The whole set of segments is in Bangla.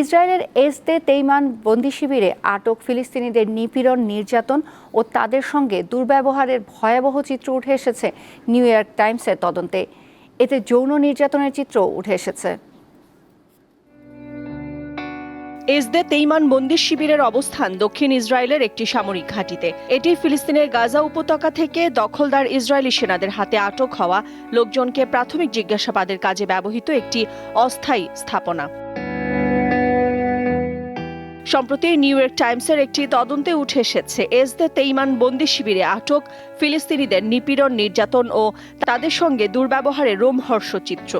ইসরায়েলের এসদে তেইমান বন্দি শিবিরে আটক ফিলিস্তিনিদের নিপীড়ন, নির্যাতন ও তাদের সঙ্গে দুর্ব্যবহারের ভয়াবহ চিত্র উঠে এসেছে নিউ ইয়র্ক টাইমসের তদন্তে। এতে যৌন নির্যাতনের চিত্র উঠে এসেছে। এসদে তেইমান বন্দি শিবিরের অবস্থান দক্ষিণ ইসরায়েলের একটি সামরিক ঘাঁটিতে। এটি ফিলিস্তিনের গাজা উপত্যকা থেকে দখলদার ইসরায়েলি সেনাদের হাতে আটক হওয়া লোকজনকে প্রাথমিক জিজ্ঞাসাবাদের কাজে ব্যবহৃত একটি অস্থায়ী স্থাপনা। সম্প্রতি নিউ ইয়র্ক টাইমসের একটি তদন্তে উঠে এসেছে এসদে তেইমান বন্দি শিবিরে আটক ফিলিস্তিনিদের নিপীড়ন, নির্যাতন ও তাদের সঙ্গে দুর্ব্যবহারের রোমহর্ষ চিত্র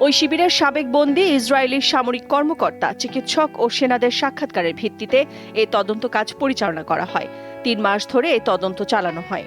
ওই শিবিরের সাবেক বন্দি ইসরায়েলি সামরিক কর্মকর্তা, চিকিৎসক ও সেনাদের সাক্ষাৎকারের ভিত্তিতে এই তদন্ত কাজ পরিচালনা করা হয়। তিন মাস ধরে এই তদন্ত চালানো হয়।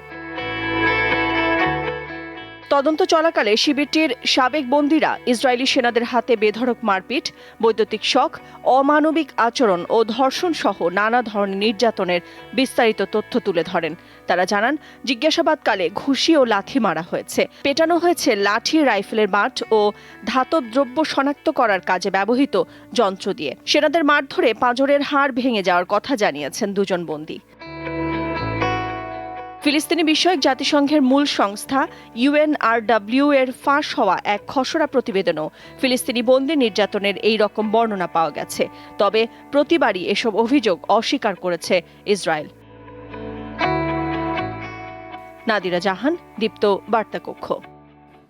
তদন্ত চলাকালে শিবিরটির সাবেক বন্দীরা ইসরায়েলি সেনাদের হাতে বেধড়ক মারপিট, বৈদ্যুতিক শখ অমানবিক আচরণ ও ধর্ষণ সহ নানা ধরনের নির্যাতনের বিস্তারিত তথ্য তুলে ধরেন। তারা জানান, জিজ্ঞাসাবাদকালে ঘুষি ও লাথি মারা হয়েছে। পেটানো হয়েছে লাঠি, রাইফেলের মাঠ ও ধাতব দ্রব্য শনাক্ত করার কাজে ব্যবহৃত যন্ত্র দিয়ে। সেনাদের মারধরে পাঁজরের হাড় ভেঙে যাওয়ার কথা জানিয়েছেন দুজন বন্দী। ফিলিস্তিনি বিষয়ক জাতিসংঘের মূল সংস্থা ইউএনআরডব্লিউ এর ফাঁস হওয়া এক খসড়া প্রতিবেদনও ফিলিস্তিনি বন্দী নির্যাতনের এই রকম বর্ণনা পাওয়া গেছে। তবে প্রতিবারই এসব অভিযোগ অস্বীকার করেছে ইসরায়েল। নাদিরা জাহান, দীপ্ত বার্তা কক্ষ